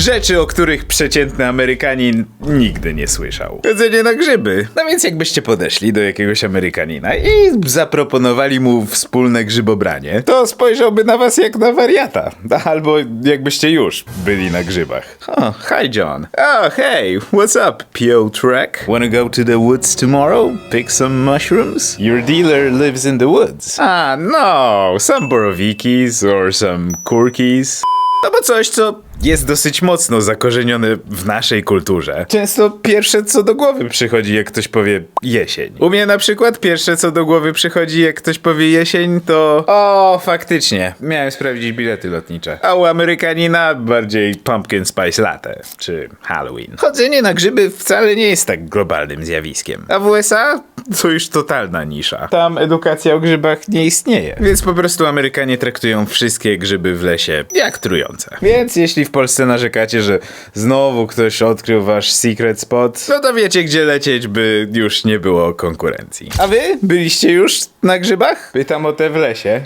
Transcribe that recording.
Rzeczy, o których przeciętny Amerykanin nigdy nie słyszał. Chodzenie na grzyby. No więc jakbyście podeszli do jakiegoś Amerykanina i zaproponowali mu wspólne grzybobranie, to spojrzałby na was jak na wariata. Albo jakbyście już byli na grzybach. Oh, hi John. Oh, hey, what's up, Piotrek? Wanna go to the woods tomorrow? Pick some mushrooms? Your dealer lives in the woods. Ah, no, some borowikis or some kurkis. No bo coś, co jest dosyć mocno zakorzenione w naszej kulturze. Często pierwsze co do głowy przychodzi, jak ktoś powie jesień. U mnie na przykład pierwsze co do głowy przychodzi, jak ktoś powie jesień, to o, faktycznie, miałem sprawdzić bilety lotnicze. A u Amerykanina bardziej pumpkin spice latte, czy Halloween. Chodzenie na grzyby wcale nie jest tak globalnym zjawiskiem. A w USA to już totalna nisza. Tam edukacja o grzybach nie istnieje. Więc po prostu Amerykanie traktują wszystkie grzyby w lesie jak trujące. Więc jeśli w Polsce narzekacie, że znowu ktoś odkrył wasz secret spot, no to wiecie gdzie lecieć, by już nie było konkurencji. A wy byliście już na grzybach? Pytam o te w lesie.